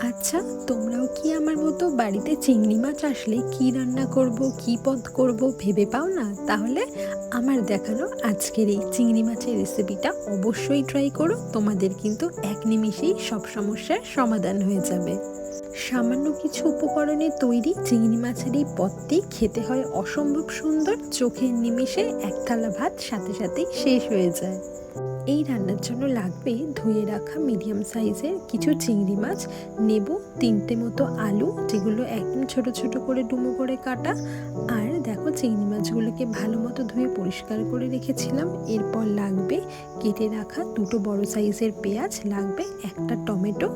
আচ্ছা তোমরাও কি আমার মতো বাড়িতে চিংড়ি মাছ আসলে কি রান্না করব, কি পদ করব ভেবে পাও না? তাহলে আমার দেখানো আজকের এই চিংড়ি মাছের রেসিপিটা অবশ্যই ট্রাই করো। তোমাদের কিন্তু এক নিমিষেই সব সমস্যার সমাধান হয়ে যাবে। সামান্য কিছু উপকরণে তৈরি চিংড়ি মাছের এই পদটি খেতে হয় অসম্ভব সুন্দর। চোখের নিমিষে এক থালা ভাত সাথে সাথেই শেষ হয়ে যায়। এই রান্নার জন্য লাগবে ধুয়ে রাখা মিডিয়াম সাইজের কিছু চিংড়ি মাছ, নেব, তিনটে মতো আলু, যেগুলো একদম ছোট ছোট করে ডুমো করে কাটা। আর দেখো চিংড়ি মাছগুলোকে ভালো মতো ধুয়ে পরিষ্কার করে রেখেছিলাম। এরপর লাগবে কেটে রাখা দুটো বড় সাইজের পেঁয়াজ, লাগবে একটা টমেটো,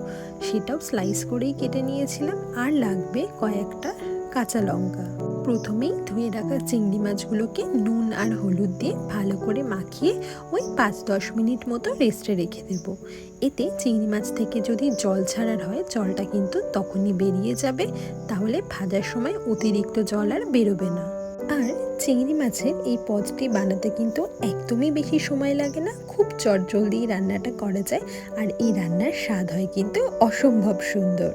সেটাও স্লাইস করেই কেটে নিয়েছিলাম। আর লাগবে কয়েকটা কাঁচা লঙ্কা। প্রথমেই ধুয়ে রাখা চিংড়ি মাছগুলোকে নুন আর হলুদ দিয়ে ভালো করে মাখিয়ে ওই পাঁচ দশ মিনিট মতো রেস্টে রেখে দেব। এতে চিংড়ি মাছ থেকে যদি জল ছাড়ার হয়, জলটা কিন্তু তখনই বেরিয়ে যাবে, তাহলে ভাজার সময় অতিরিক্ত জল আর বেরোবে না। আর চিংড়ি মাছের এই পদটি বানাতে কিন্তু একদমই বেশি সময় লাগে না। খুব চটজলদি রান্নাটা করা যায় আর এই রান্নার স্বাদ হয় কিন্তু অসম্ভব সুন্দর।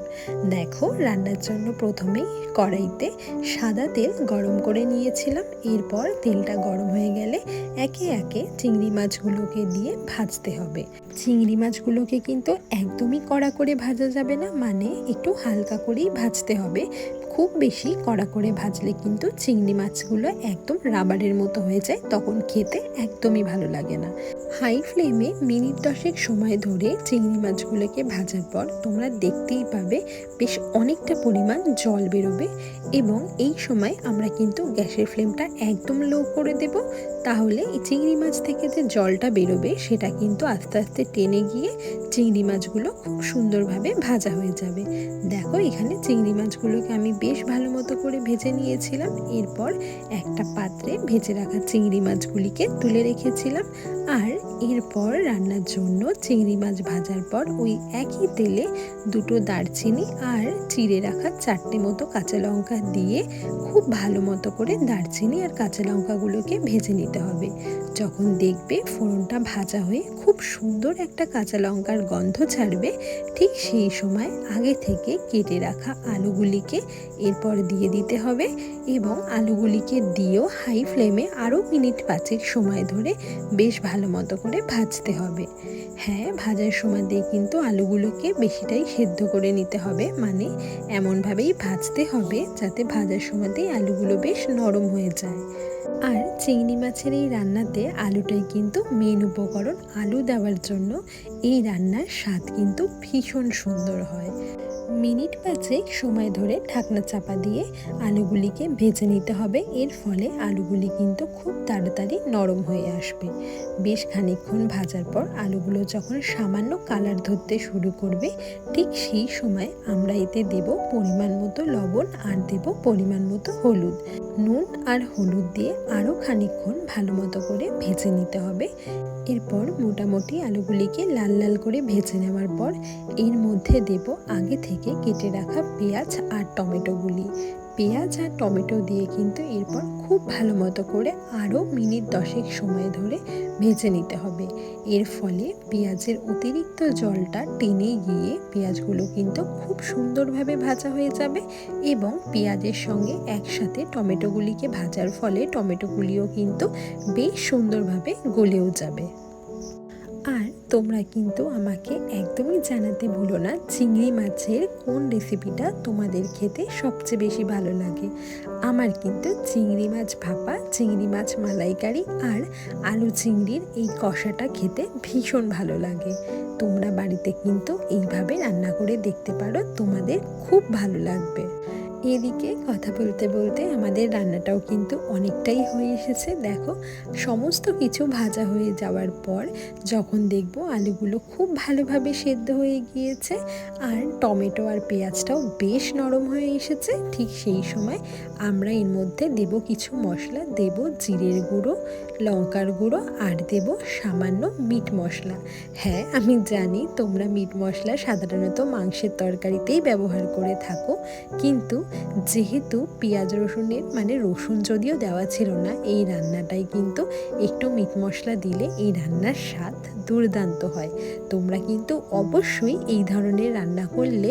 দেখো, রান্নার জন্য প্রথমেই কড়াইতে সাদা তেল গরম করে নিয়েছিলাম। এরপর তেলটা গরম হয়ে গেলে একে একে চিংড়ি মাছগুলোকে দিয়ে ভাজতে হবে। চিংড়ি মাছগুলোকে কিন্তু একদমই কড়া করে ভাজা যাবে না মানে একটু হালকা করেই ভাজতে হবে। খুব বেশি কড়া করে ভাজলে কিন্তু চিংড়ি মাছগুলো একদম রাবারের মতো হয়ে যায়, তখন খেতে একদমই ভালো লাগে না। হাই ফ্লেমে মিনিট দশেক সময় ধরে চিংড়ি মাছগুলোকে ভাজার পর তোমরা দেখতেই পাবে বেশ অনেকটা পরিমাণ জল বেরোবে এবং এই সময় আমরা কিন্তু গ্যাসের ফ্লেমটা একদম লো করে দেব তাহলে এই চিংড়ি মাছ থেকে যে জলটা বেরোবে, সেটা কিন্তু আস্তে আস্তে টেনে গিয়ে চিংড়ি মাছগুলো খুব সুন্দরভাবে ভাজা হয়ে যাবে। দেখো, এখানে চিংড়ি মাছগুলোকে আমি বেশ ভালো মতো করে ভেজে নিয়েছিলাম। এরপর একটা পাত্রে ভেজে রাখা চিংড়ি মাছগুলিকে তুলে রেখেছিলাম। আর এরপর রান্নার জন্য চিংড়ি মাছ ভাজার পর ওই একই তেলে দুটো দারচিনি আর চিড়ে রাখা চারটে মতো কাঁচা লঙ্কা দিয়ে খুব ভালো মতো করে দারচিনি আর কাঁচা লঙ্কাগুলোকে ভেজে নিতে হবে। যখন দেখবে ফোড়নটা ভাজা হয়ে খুব সুন্দর একটা কাঁচা লঙ্কার গন্ধ ছাড়বে, ঠিক সেই সময় আগে থেকে কেটে রাখা আলুগুলিকে এরপর দিয়ে দিতে হবে এবং আলুগুলিকে দিয়েও হাই ফ্লেমে আরও মিনিট পাঁচেক সময় ধরে বেশ ভালো মতো করে ভাজতে হবে। হ্যাঁ ভাজার সময় দিয়ে কিন্তু আলুগুলোকে বেশিটাই সেদ্ধ করে নিতে হবে মানে এমনভাবেই ভাজতে হবে যাতে ভাজার সময়তেই আলুগুলো বেশ নরম হয়ে যায়। আর চিংড়ি মাছের এই রান্নাতে আলুটাই কিন্তু মেন উপকরণ আলু দেওয়ার জন্য এই রান্নার স্বাদ কিন্তু ভীষণ সুন্দর হয়। মিনিট পাঁচেক সময় ধরে ঢাকনা চাপা দিয়ে আলুগুলিকে ভেজে নিতে হবে। এর ফলে আলুগুলি কিন্তু খুব তাড়াতাড়ি নরম হয়ে আসবে। বেশ খানিকক্ষণ ভাজার পর আলুগুলো যখন সামান্য কালার ধরতে শুরু করবে, ঠিক সেই সময় আমরা এতে দেব পরিমাণ মতো লবণ আর দেব পরিমাণ মতো হলুদ। নুন আর হলুদ দিয়ে আরও খানিকক্ষণ ভালো মতো করে ভেজে নিতে হবে। এরপর মোটামুটি আলুগুলিকে লাল লাল করে ভেজে নেওয়ার পর এর মধ্যে দেব আগে থেকে কেটে রাখা পেঁয়াজ আর টমেটোগুলি। পেঁয়াজ আর টমেটো দিয়ে কিন্তু এরপর খুব ভালো মতো করে আরও মিনিট দশেক সময় ধরে ভেজে নিতে হবে। এর ফলে পেঁয়াজের অতিরিক্ত জলটা টেনে গিয়ে পেঁয়াজগুলো কিন্তু খুব সুন্দরভাবে ভাজা হয়ে যাবে এবং পেঁয়াজের সঙ্গে একসাথে টমেটোগুলিকে ভাজার ফলে টমেটোগুলিও কিন্তু বেশ সুন্দরভাবে গলেও যাবে। তোমরা কিন্তু আমাকে একদমই জানাতে ভুলো না চিংড়ি মাছের কোন রেসিপিটা তোমাদের খেতে সবচেয়ে বেশি ভালো লাগে। আমার কিন্তু চিংড়ি মাছ ভাপা, চিংড়ি মাছ মালাইকারি আর আলু চিংড়ির এই কষাটা খেতে ভীষণ ভালো লাগে। তোমরা বাড়িতে কিন্তু এইভাবে রান্না করে দেখতে পারো, তোমাদের খুব ভালো লাগবে। এদিকে কথা বলতে বলতে আমাদের রান্নাটাও কিন্তু অনেকটাই হয়ে এসেছে। দেখো, সমস্ত কিছু ভাজা হয়ে যাওয়ার পর যখন দেখব আলুগুলো খুব ভালোভাবে সেদ্ধ হয়ে গিয়েছে আর টমেটো আর পেঁয়াজটাও বেশ নরম হয়ে এসেছে, ঠিক সেই সময় আমরা এর মধ্যে দেব কিছু মশলা। দেব জিরের গুঁড়ো, লঙ্কার গুঁড়ো আর দেব সামান্য মিট মশলা। হ্যাঁ আমি জানি তোমরা মিট মশলা সাধারণত মাংসের তরকারিতেই ব্যবহার করে থাকো, কিন্তু যেহেতু পেঁয়াজ রসুনের মানে রসুন যদিও দেওয়া ছিল না, এই রান্নাটাই কিন্তু একটু মিট মশলা দিলে এই রান্নার স্বাদ দুর্দান্ত হয়। তোমরা কিন্তু অবশ্যই এই ধরনের রান্না করলে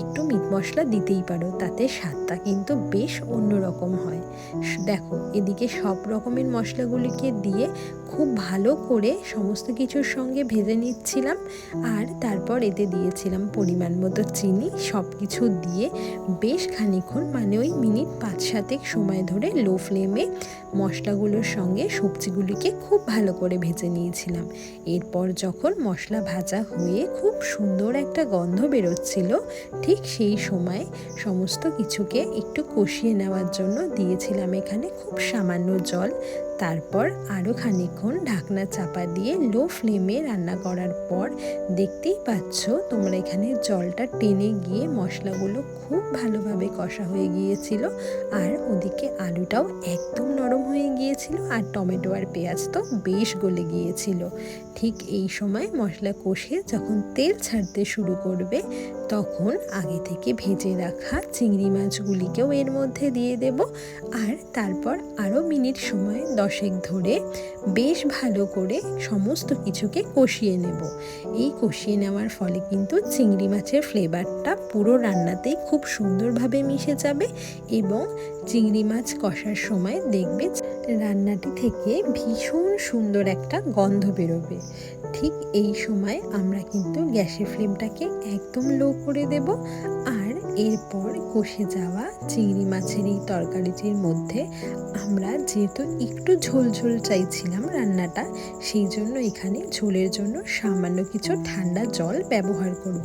একটু মিট মশলা দিতেই পারো, তাতে স্বাদটা কিন্তু বেশ অন্যরকম হয়। দেখো, এদিকে সব রকমের মশলাগুলিকে দিয়ে খুব ভালো করে সমস্ত কিছুর সঙ্গে ভেজে নিচ্ছিলাম আর তারপর এতে দিয়েছিলাম পরিমাণ মতো চিনি সব কিছু দিয়ে বেশ খানিক্ষণ মানে ওই মিনিট পাঁচ সাতেক সময় ধরে লো ফ্লেমে মশলাগুলোর সঙ্গে সবজিগুলিকে খুব ভালো করে ভেজে নিয়েছিলাম। এরপর যখন মশলা ভাজা হয়ে খুব সুন্দর একটা গন্ধ বেরোচ্ছিল, ঠিক সেই সময় সমস্ত কিছুকে একটু কষিয়ে নেওয়ার জন্য দিয়েছিলাম এখানে খুব সামান্য জল। তারপর আরও খানিক্ষণ ঢাকনা চাপা দিয়ে লো ফ্লেমে রান্না করার পর দেখতেই পাচ্ছ তোমরা এখানে জলটা টেনে গিয়ে মশলাগুলো খুব ভালোভাবে কষা হয়ে গিয়েছিল, আর ওদিকে আলুটাও একদম নরম হয়ে গিয়েছিল, আর টমেটো আর পেঁয়াজ তো বেশ গলে গিয়েছিল। ঠিক এই সময় মশলা কষে যখন তেল ছাড়তে শুরু করবে, তখন আগে থেকে ভেজে রাখা চিংড়ি মাছগুলিকেও এর মধ্যে দিয়ে দেব, আর তারপর আরও মিনিট সময় দশেক ধরে বেশ ভালো করে সমস্ত কিছুকে কষিয়ে নেব। এই কষিয়ে নেওয়ার ফলে কিন্তু চিংড়ি মাছের ফ্লেভারটা পুরো রান্নাতেই খুব সুন্দরভাবে মিশে যাবে এবং চিংড়ি মাছ কষার সময় দেখবে রান্নাটি থেকে ভীষণ সুন্দর একটা গন্ধ বেরোবে। ঠিক এই সময় আমরা কিন্তু গ্যাসের ফ্লেমটাকে একদম লো করে দেব। এরপর কষে যাওয়া চিংড়ি মাছের এই তরকারিটির মধ্যে আমরা যেহেতু একটু ঝোল ঝোল চাইছিলাম রান্নাটা, সেই জন্য এখানে ঝোলের জন্য সামান্য কিছু ঠান্ডা জল ব্যবহার করব।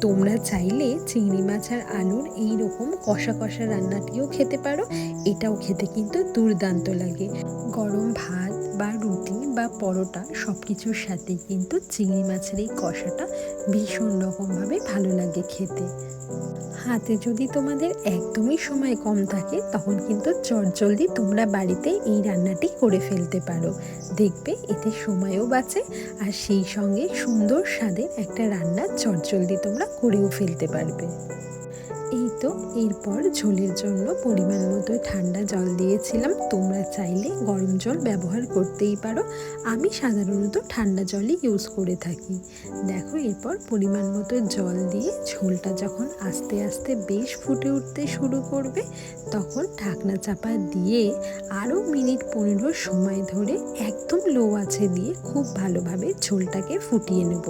তোমরা চাইলে চিংড়ি মাছ আর আলুর এই রকম কষা কষা রান্নাটিও খেতে পারো, এটাও খেতে কিন্তু দুর্দান্ত লাগে গরম ভাত বা রুটি বা পরোটা সব কিছুর সাথেই কিন্তু চিংড়ি মাছের এই কষাটা ভীষণ রকমভাবে ভালো লাগে খেতে হাতে যদি তোমাদের একদমই সময় কম থাকে, তখন কিন্তু চটজলদি তোমরা বাড়িতে এই রান্নাটি করে ফেলতে পারো। দেখবে এতে সময়ও বাঁচে আর সেই সঙ্গে সুন্দর স্বাদের একটা রান্না চটজলদি তোমরা করেও ফেলতে পারবে। তো এরপর ঝোলের জন্য পরিমাণ মতো ঠান্ডা জল দিয়েছিলাম। তোমরা চাইলে গরম জল ব্যবহার করতেই পারো। আমি সাধারণত ঠান্ডা জলই ইউজ করে থাকি। দেখো এরপর পরিমাণ মতো জল দিয়ে ঝোলটা যখন আস্তে আস্তে বেশ ফুটে উঠতে শুরু করবে, তখন ঢাকনা চাপা দিয়ে আরও মিনিট পনেরো সময় ধরে একদম লো আছে দিয়ে খুব ভালোভাবে ঝোলটাকে ফুটিয়ে নেব।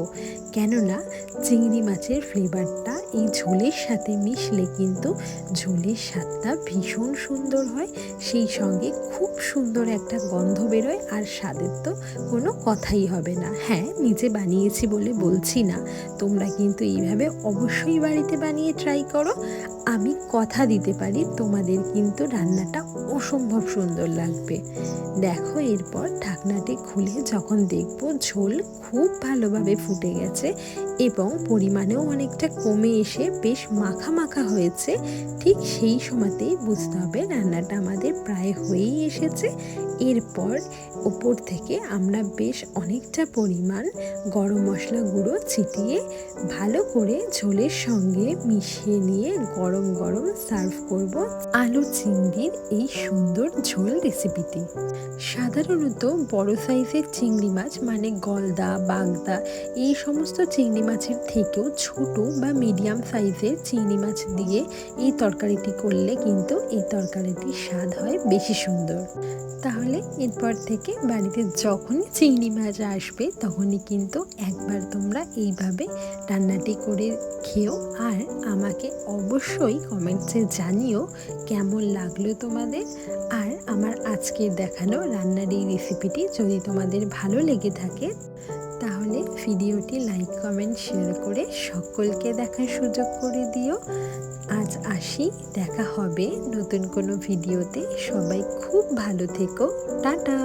কেননা চিংড়ি মাছের ফ্লেভারটা এই ঝোলের সাথে মিশলে কিন্তু ঝোলের স্বাদটা ভীষণ সুন্দর হয়। সেই সঙ্গে খুব সুন্দর একটা গন্ধ বেরোয় আর স্বাদের তো কোনো কথাই হবে না। হ্যাঁ নিজে বানিয়েছি বলে বলছি না। তোমরা কিন্তু এইভাবে অবশ্যই বাড়িতে বানিয়ে ট্রাই করো। আমি কথা দিতে পারি, তোমাদের কিন্তু রান্নাটা অসম্ভব সুন্দর লাগবে। দেখো এরপর ঢাকনাটি খুলে যখন দেখব ঝোল খুব ভালোভাবে ফুটে গেছে এবং পরিমাণেও অনেকটা কমে এসে বেশ মাখা মাখা হয়েছে ঠিক সেই সময়তেই বুঝতে হবে রান্নাটা আমাদের প্রায় হয়েই এসেছে। এরপর ওপর থেকে আমরা বেশ অনেকটা পরিমাণ গরম মশলা গুঁড়ো ছিটিয়ে ভালো করে ঝোলের সঙ্গে মিশিয়ে নিয়ে গরম গরম সার্ভ করব আলু চিংড়ির এই সুন্দর ঝোল রেসিপিটি। সাধারণত বড় সাইজের চিংড়ি মাছ মানে গলদা, বাগদা এই সমস্ত চিংড়ি মাছের থেকেও ছোট বা মিডিয়াম সাইজের চিংড়ি মাছ দিয়ে এই তরকারিটি করলে কিন্তু এই তরকারিটির স্বাদ হয় বেশি সুন্দর। তাহলে এরপর থেকে বাড়িতে যখনই চিংড়ি মাছ আসবে তখনই কিন্তু একবার তোমরা এইভাবে রান্নাটি করে খেও আর আমাকে অবশ্যই কমেন্টসে জানিও কেমন লাগল তোমাদের আর আমার আজকে দেখানো রান্নার এই রেসিপিটি যদি তোমাদের ভালো লেগে থাকে তাহলে ভিডিওটি লাইক, কমেন্ট, শেয়ার করে সকলকে দেখার সুযোগ করে দিও। আজ আসি, দেখা হবে নতুন কোনো ভিডিওতে। সবাই খুব ভালো থেকো। টাটা!